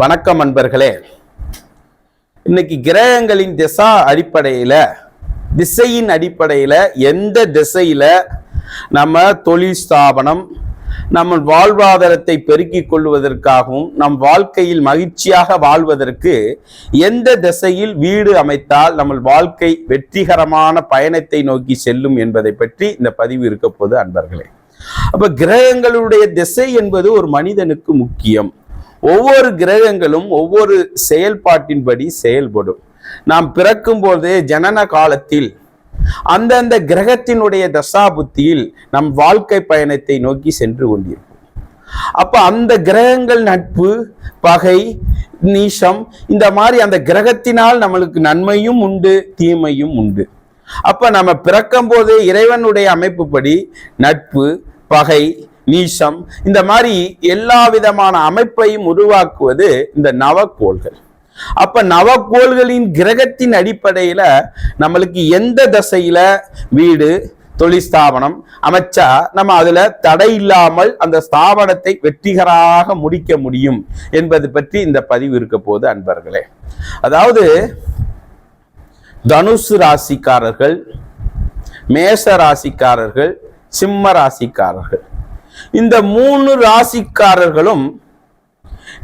வணக்கம் அன்பர்களே. இன்னைக்கு கிரகங்களின் திசா அடிப்படையில திசையின் அடிப்படையில எந்த திசையில நம்ம தொழில் ஸ்தாபனம் நம்ம வாழ்வாதாரத்தை பெருக்கிக் கொள்வதற்காகவும் நம் வாழ்க்கையில் மகிழ்ச்சியாக வாழ்வதற்கு எந்த திசையில் வீடு அமைத்தால் நம்ம வாழ்க்கை வெற்றிகரமான பயணத்தை நோக்கி செல்லும் என்பதை பற்றி இந்த பதிவு இருக்க போது அன்பர்களே. அப்ப கிரகங்களுடைய திசை என்பது ஒரு மனிதனுக்கு முக்கியம். ஒவ்வொரு கிரகங்களும் ஒவ்வொரு செயல்பாட்டின்படி செயல்படும். நாம் பிறக்கும் போதே ஜனன காலத்தில் அந்தந்த கிரகத்தினுடைய தசாபுத்தியில் நம் வாழ்க்கை பயணத்தை நோக்கி சென்று கொண்டிருக்கும் அப்ப அந்த கிரகங்கள் நட்பு பகை நீஷம் இந்த மாதிரி அந்த கிரகத்தினால் நம்மளுக்கு நன்மையும் உண்டு தீமையும் உண்டு. அப்ப நம்ம பிறக்கும் போதே இறைவனுடைய அமைப்புப்படி நட்பு பகை நீசம் இந்த மாதிரி எல்லா விதமான அமைப்பையும் உருவாக்குவது இந்த நவக்கோள்கள். அப்ப நவக்கோள்களின் கிரகத்தின் அடிப்படையில நம்மளுக்கு எந்த தசையில வீடு தொழிற்ஸ்தாபனம் அமைச்சா நம்ம அதுல தடை இல்லாமல் அந்த ஸ்தாபனத்தை வெற்றிகராக முடிக்க முடியும் என்பது பற்றி இந்த பதிவு இருக்க போது அன்பர்களே. அதாவது தனுசு ராசிக்காரர்கள் மேச ராசிக்காரர்கள் சிம்ம ராசிக்காரர்கள். இந்த மூணு ராசிக்காரர்களும்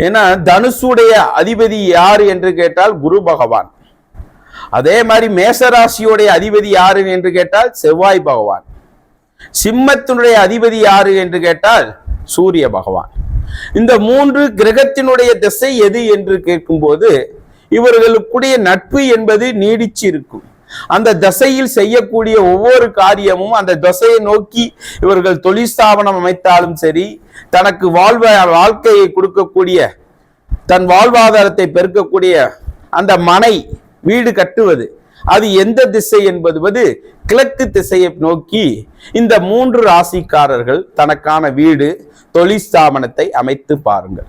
ஏன்னா தனுசுடைய அதிபதி யார் என்று கேட்டால் குரு பகவான். அதே மாதிரி மேசராசியுடைய அதிபதி யாரு என்று கேட்டால் செவ்வாய் பகவான். சிம்மத்தினுடைய அதிபதி யாரு என்று கேட்டால் சூரிய பகவான். இந்த மூன்று கிரகத்தினுடைய திசை எது என்று கேட்கும்போது இவர்களுக்குடைய நட்பு என்பது நீடிச்சு இருக்கும் அந்த தசையில் செய்யக்கூடிய ஒவ்வொரு காரியமும் அந்த தசையை நோக்கி இவர்கள் தொழில் ஸ்தாபனம் அமைத்தாலும் சரி தனக்கு வாழ்வ வாழ்க்கையை கொடுக்கக்கூடிய தன் வாழ்வாதாரத்தை பெருக்கக்கூடிய அந்த மனை வீடு கட்டுவது அது எந்த திசை என்பது கிழக்கு திசையை நோக்கி இந்த மூன்று ராசிக்காரர்கள் தனக்கான வீடு தொழிற்ஸ்தாபனத்தை அமைத்து பாருங்கள்.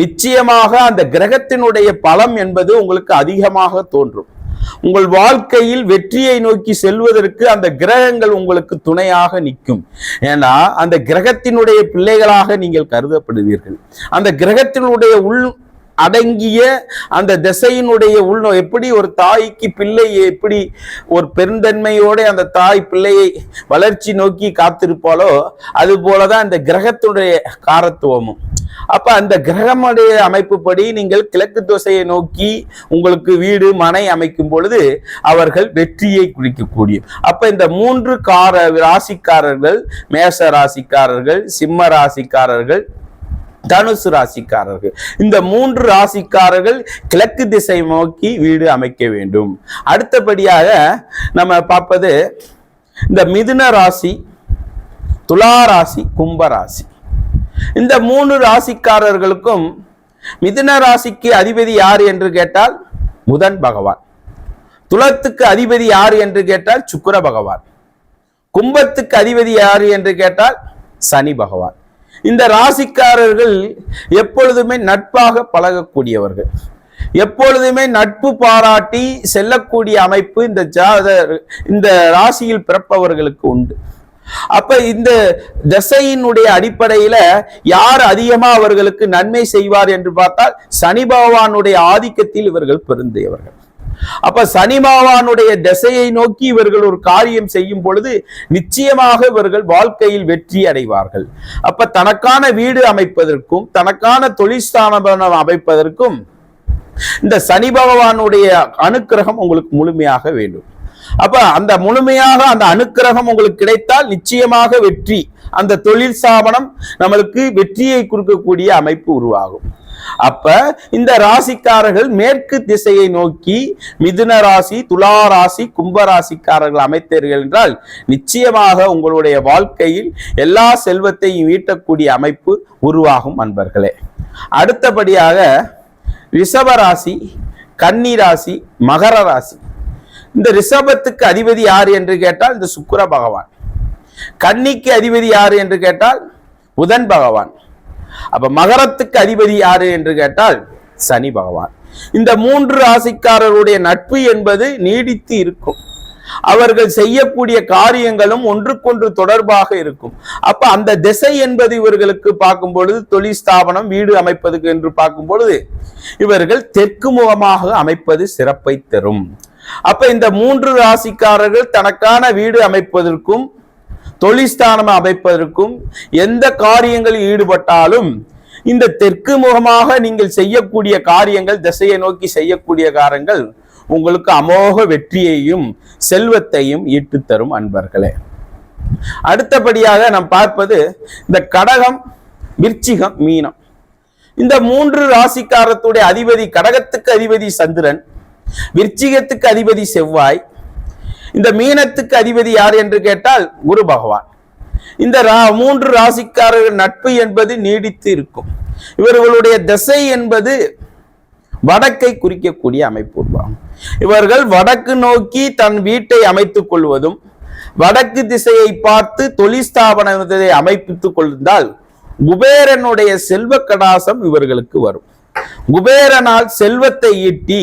நிச்சயமாக அந்த கிரகத்தினுடைய பலம் என்பது உங்களுக்கு அதிகமாக தோன்றும். உங்கள் வாழ்க்கையில் வெற்றியை நோக்கி செல்வதற்கு அந்த கிரகங்கள் உங்களுக்கு துணையாக நிற்கும். ஏன்னா அந்த கிரகத்தினுடைய பிள்ளைகளாக நீங்கள் கருதப்படுவீர்கள். அந்த கிரகத்தினுடைய உள் அடங்கிய அந்த திசையினுடைய உள்நோ எப்படி ஒரு தாய்க்கு பிள்ளை எப்படி ஒரு பெருந்தன்மையோட அந்த தாய் பிள்ளையை வளர்ச்சி நோக்கி காத்திருப்பாளோ அது போலதான் அந்த கிரகத்தினுடைய காரத்துவமும். அப்ப அந்த கிரகமுடைய அமைப்புப்படி நீங்கள் கிழக்கு தோசையை நோக்கி உங்களுக்கு வீடு மனை அமைக்கும் பொழுது அவர்கள் வெற்றியை குறிக்கக்கூடிய. அப்ப இந்த மூன்று கார ராசிக்காரர்கள் மேஷ ராசிக்காரர்கள் சிம்ம ராசிக்காரர்கள் தனுசு ராசிக்காரர்கள். இந்த மூன்று ராசிக்காரர்கள் கிழக்கு திசை நோக்கி வீடு அமைக்க வேண்டும். அடுத்தபடியாக நம்ம பார்ப்பது இந்த மிதுன ராசி துலா ராசி கும்ப ராசி. இந்த மூணு ராசிக்காரர்களுக்கும் மிதுன ராசிக்கு அதிபதி யார் என்று கேட்டால் புதன் பகவான். துலத்துக்கு அதிபதி யார் என்று கேட்டால் சுக்கிர பகவான். கும்பத்துக்கு அதிபதி யார் என்று கேட்டால் சனி பகவான். இந்த ராசிக்காரர்கள் எப்பொழுதுமே நட்பாக பழகக்கூடியவர்கள். எப்பொழுதுமே நட்பு பாராட்டி செல்லக்கூடிய அமைப்பு இந்த ஜாத இந்த ராசியில் பிறப்பவர்களுக்கு உண்டு. அப்ப இந்த தசையினுடைய அடிப்படையில யார் அதிகமா அவர்களுக்கு நன்மை செய்வார் என்று பார்த்தால் சனி பகவானுடைய ஆதிக்கத்தில் இவர்கள் பெருந்தியவர்கள். அப்ப சனி பகவானுடைய திசையை நோக்கி இவர்கள் ஒரு காரியம் செய்யும் பொழுது நிச்சயமாக இவர்கள் வாழ்க்கையில் வெற்றி அடைவார்கள். அப்ப தனக்கான வீடு அமைப்பதற்கும் தனக்கான தொழிற்ஸ்தானம் அமைப்பதற்கும் இந்த சனி பகவானுடைய அனுக்கிரகம் உங்களுக்கு முழுமையாக வேண்டும். அப்ப அந்த முழுமையாக அந்த அனுக்கிரகம் உங்களுக்கு கிடைத்தால் நிச்சயமாக வெற்றி. அந்த தொழில் ஸ்தாபனம் நம்மளுக்கு வெற்றியை கொடுக்கக்கூடிய அமைப்பு உருவாகும். அப்ப இந்த ராசிக்காரர்கள் மேற்கு திசையை நோக்கி மிதுன ராசி துலா ராசி கும்ப ராசிக்காரர்கள் அமைத்தீர்கள் என்றால் நிச்சயமாக உங்களுடைய வாழ்க்கையில் எல்லா செல்வத்தையும் ஈட்டக்கூடிய அமைப்பு உருவாகும் அன்பர்களே. அடுத்தபடியாக ரிஷப ராசி கன்னி ராசி மகர ராசி. இந்த ரிஷபத்துக்கு அதிபதி யார் என்று கேட்டால் இந்த சுக்கிர பகவான். கன்னிக்கு அதிபதி யார் என்று கேட்டால் புதன் பகவான். அப்ப மகரத்துக்கு அதிபதி யாரு என்று கேட்டால் சனி பகவான். இந்த மூன்று ராசிக்காரருடைய நட்பு என்பது நீடித்து இருக்கும். அவர்கள் செய்யக்கூடிய காரியங்களும் ஒன்றுக்கொன்று தொடர்பாக இருக்கும். அப்ப அந்த திசை என்பது இவர்களுக்கு பார்க்கும் பொழுது தொழில் ஸ்தாபனம் வீடு அமைப்பதுக்கு என்று பார்க்கும் பொழுது இவர்கள் தெற்கு முகமாக அமைப்பது சிறப்பை தரும். அப்ப இந்த மூன்று ராசிக்காரர்கள் தனக்கான வீடு அமைப்பதற்கும் தொழிற்ஸ்தானம் அமைப்பதற்கும் எந்த காரியங்களில் ஈடுபட்டாலும் இந்த தெற்கு முகமாக நீங்கள் செய்யக்கூடிய காரியங்கள் திசையை நோக்கி செய்யக்கூடிய காரியங்கள் உங்களுக்கு அமோக வெற்றியையும் செல்வத்தையும் ஈட்டு தரும் அன்பர்களே. அடுத்தபடியாக நாம் பார்ப்பது இந்த கடகம் விருச்சிகம் மீனம். இந்த மூன்று ராசிக்காரத்துடைய அதிபதி கடகத்துக்கு அதிபதி சந்திரன். விருச்சிகத்துக்கு அதிபதி செவ்வாய் இந்த மீனத்துக்கு அதிபதி யார் என்று கேட்டால் குரு பகவான். இந்த ரா- மூன்று ராசிக்காரர்கள் நட்பு என்பது நீடித்து இருக்கும். இவர்களுடைய திசை என்பது வடக்கை குறிக்கக்கூடிய அமைப்பு உருவாகும். இவர்கள் வடக்கு நோக்கி தன் வீட்டை அமைத்துக் கொள்வதும் வடக்கு திசையை பார்த்து தொழிற்ஸ்தாபனத்தை அமைத்துக் அமைப்பித்துக் குபேரனுடைய செல்வ கடாசம் இவர்களுக்கு வரும். குபேரனால் செல்வத்தை ஈட்டி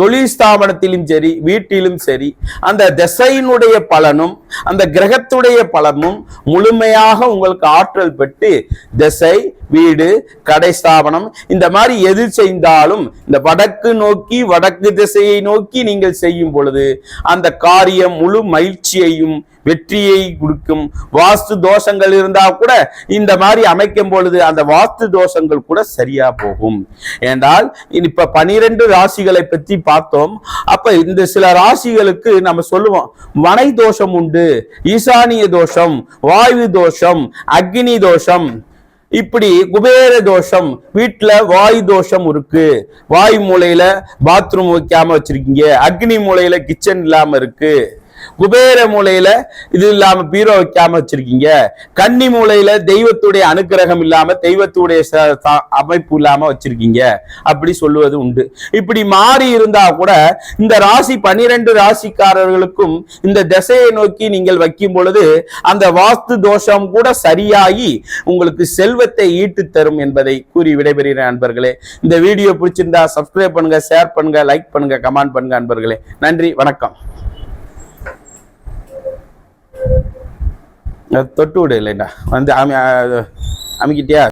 தொழில் ஸ்தாபனத்திலும் சரி வீட்டிலும் சரி அந்த திசையினுடைய பலனும் அந்த கிரகத்துடைய பலனும் முழுமையாக உங்களுக்கு ஆற்றல் பெற்று திசை வீடு கடை ஸ்தாபனம் இந்த மாதிரி எது செய்தாலும் இந்த வடக்கு நோக்கி வடக்கு திசையை நோக்கி நீங்கள் செய்யும் பொழுது அந்த காரியம் முழு மகிழ்ச்சியையும் வெற்றியை கொடுக்கும். வாஸ்து தோஷங்கள் இருந்தா கூட இந்த மாதிரி அமைக்கும் பொழுது அந்த வாஸ்து தோஷங்கள் கூட சரியா போகும். என்றால் இப்ப பனிரெண்டு ராசிகளை பற்றி பார்த்தோம். அப்ப இந்த சில ராசிகளுக்கு நம்ம சொல்லுவோம் மனை தோஷம் உண்டு ஈசானிய தோஷம் வாயு தோஷம் அக்னி தோஷம் இப்படி குபேர தோஷம் வீட்டுல வாயு தோஷம் இருக்கு. வாயு மூலையில பாத்ரூம் வைக்காம வச்சிருக்கீங்க அக்னி மூலையில கிச்சன் இல்லாம இருக்கு. குபேர மூலையில இது இல்லாம பீரோ வைக்காம வச்சிருக்கீங்க. கன்னி மூலையில தெய்வத்துடைய அனுக்கிரகம் இல்லாம தெய்வத்துடைய அமைப்பு இல்லாம வச்சிருக்கீங்க. அப்படி சொல்லுவது உண்டு. இப்படி மாறி இருந்தா கூட இந்த ராசி பனிரெண்டு ராசிக்காரர்களுக்கும் இந்த திசையை நோக்கி நீங்கள் வைக்கும் பொழுது அந்த வாஸ்து தோஷம் கூட சரியாகி உங்களுக்கு செல்வத்தை ஈட்டு தரும் என்பதை கூறி விடைபெறுகிறேன் நண்பர்களே. இந்த வீடியோ பிடிச்சிருந்தா சப்ஸ்கிரைப் பண்ணுங்க ஷேர் பண்ணுங்க லைக் பண்ணுங்க கமெண்ட் பண்ணுங்க நண்பர்களே. நன்றி வணக்கம். தொட்டு விடு இல்லைண்ணா வந்து அமி அமைக்கிட்டியா